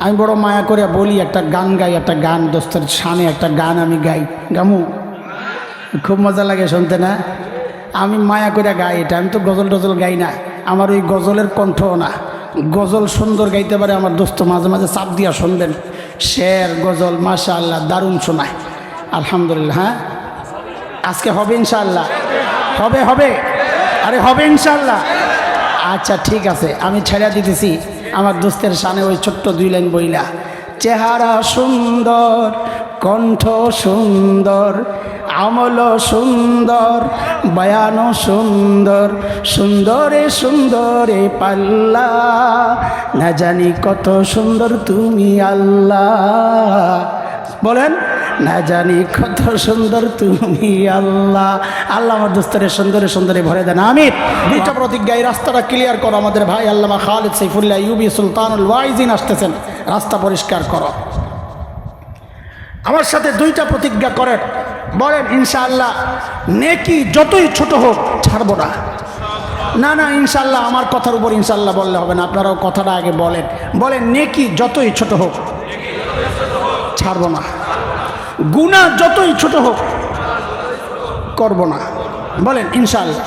আমি বড় মায়া করে বলি, একটা গান গাই, একটা গান, দোস্তের সামনে একটা গান আমি গাই। গামু, খুব মজা লাগে শুনতে, না? আমি মায়া করে গাই এটা, আমি তো গজল টজল গাই না। আমার ওই গজলের কণ্ঠও না। গজল সুন্দর গাইতে পারে আমার দোস্ত, মাঝে মাঝে চাপ দিয়া শুনবেন। শের গজল মাশা আল্লাহ দারুণ শোনায়। আলহামদুলিল্লাহ হ্যাঁ? আজকে হবে ইনশাল্লাহ হবে হবে। আরে, হবে ইনশাল্লাহ আচ্ছা ঠিক আছে, আমি ছেড়ে দিতেছি। আমার দোস্তের সামনে ওই ছোট্ট দুই লাইন বইলা, চেহারা সুন্দর, কণ্ঠ সুন্দর, আমল সুন্দর, বয়ানো সুন্দর, সুন্দরে সুন্দরে পাল্লা, না জানি কত সুন্দর তুমি আল্লাহ। বলেন না জানি কত সুন্দর তুমি, আল্লাহ। আল্লাহ আমার দোস্তরে সুন্দরে সুন্দরে ভরে দেন আমি দুইটা প্রতিজ্ঞা, এই রাস্তাটা ক্লিয়ার করো আমাদের ভাই, আল্লামা খালিদ সাইফুল্লাহ ইউবি সুলতানুল ওয়াইজিন আসতেছেন। রাস্তা পরিষ্কার করো। আমার সাথে দুইটা প্রতিজ্ঞা করেন। বলেন, ইনশাআল্লাহ, নেকি যতই ছোট হোক, ছাড়বো না। না না ইনশাল্লাহ আমার কথার উপর ইনশাল্লাহ বললে হবে না। আপনারাও কথাটা আগে বলেন। বলেন, নেকি যতই ছোট হোক, ছাড়বো না। গুণা যতই ছোট হোক, করব না। বলেন ইনশাল্লাহ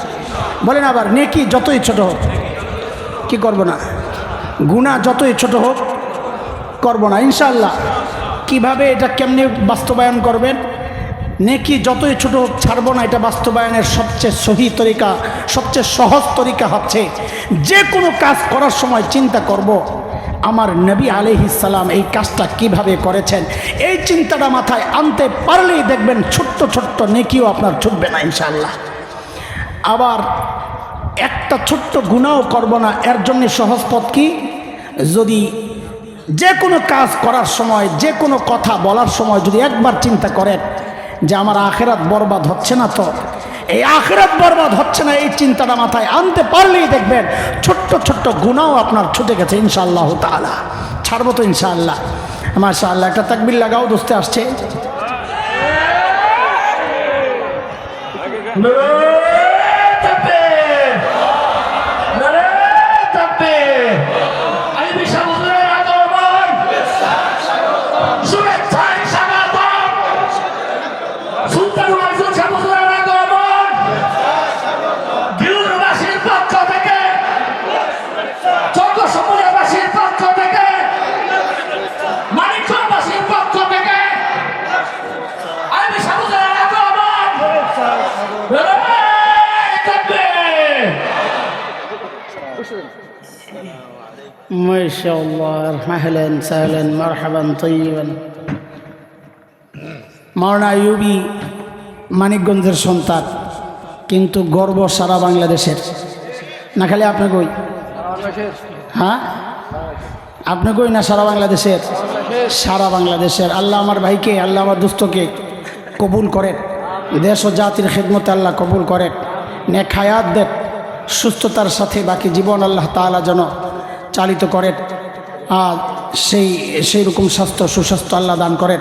বলেন আবার, নেকি যতই ছোট হোক, কি করব না? গুণা যতই ছোট হোক, করব না। ইনশাল্লাহ কীভাবে এটা কেমনে বাস্তবায়ন করবেন? নেকি যতই ছোট হোক, ছাড়বো না। এটা বাস্তবায়নের সবচেয়ে সহি তরিকা, সবচেয়ে সহজ তরিকা হচ্ছে, যে কোনো কাজ করার সময় চিন্তা করব। আমার নবী আলহিসাল্লাম এই কাজটা কীভাবে করেছেন? এই চিন্তাটা মাথায় আনতে পারলেই দেখবেন ছোট্ট ছোট্ট নেকিও আপনার ছুটবে না ইনশাল্লাহ আবার একটা ছোট্ট গুণাও করব না, এর জন্যে সহজ পথ কি? যদি যে কোনো কাজ করার সময়, যে কোনো কথা বলার সময় যদি একবার চিন্তা করেন যে আমার আখেরাত বরবাদ হচ্ছে না তো এই আখেরাত বরবাদ হচ্ছে না, এই চিন্তাটা মাথায় আনতে পারলেই দেখবেন ছোট্ট ছোট্ট গুণাও আপনার ছুটে গেছে ইনশাআল্লাহ তালা ছাড়বো তো ইনশাআল্লাহ। মাশা আল্লাহ একটা তাকবির লাগাও, দোস্তে, আসছে। ما شاء الله اهلا سهلا مرحبا طيبا মাওলানা আইয়ুবি মানিকগঞ্জের সন্তান কিন্তু গর্ব সারা বাংলাদেশের না খালি আপনি কই হ্যাঁ আপনি কই না সারা বাংলাদেশের সারা বাংলাদেশের আল্লাহ আমার ভাইকে আল্লাহ আমার দুস্থকে কবুল করেন দেশ ও জাতির খেদমতে আল্লাহ কবুল করেন নেক হায়াত দেন সুস্থতার সাথে বাকি জীবন আল্লাহ তাআলা যেন চালিত করেন। আর সেই সেই রকম স্বাস্থ্য, সুস্বাস্থ্য আল্লাহ দান করেন।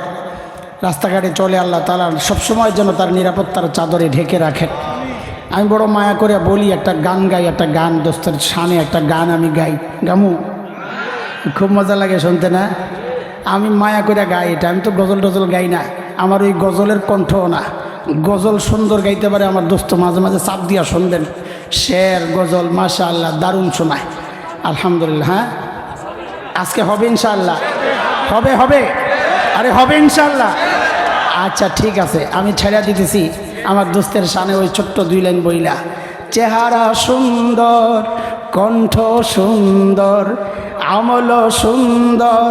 রাস্তাঘাটে চলে আল্লাহ তালা সবসময় যেন তার নিরাপত্তার চাদরে ঢেকে রাখেন। আমি বড় মায়া করে বলি, একটা গান গাই, একটা গান, দোস্তের সামনে একটা গান আমি গাই। গামু? খুব মজা লাগে শুনতে, না? আমি মায়া করে গাই এটা, আমি তো গজল টজল গাই না। আমার ওই গজলের কণ্ঠও না। গজল সুন্দর গাইতে পারে আমার দোস্ত, মাঝে মাঝে চাপ দিয়া শুনবেন। শের গজল মাশা আল্লাহ দারুণ শোনায়। আলহামদুলিল্লাহ হ্যাঁ? আজকে হবে ইনশাল্লাহ হবে হবে। আরে, হবে ইনশাল্লাহ আচ্ছা ঠিক আছে, আমি ছেড়ে দিতেছি। আমার দোস্তের সামনে ওই ছোট্ট দুই লাইন বইলা, চেহারা সুন্দর কণ্ঠ সুন্দর, আমল সুন্দর,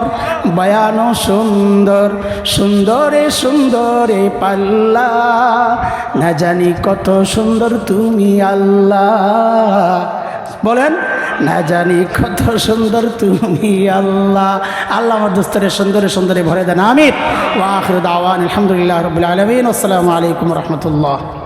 বয়ানো সুন্দর, সুন্দরে সুন্দরে পাল্লা। না জানি কত সুন্দর তুমি আল্লাহ। বলেন, না জানি কত সুন্দর তুমি আল্লাহ। আল্লাহ আমার দোস্তরে সুন্দরে সুন্দরে ভরে দেন আমির ওয়াখির দাওয়ান, আলহামদুলিল্লাহ রবিল আলমিন। আসসালামু আলাইকুম রহমতুল্লাহ।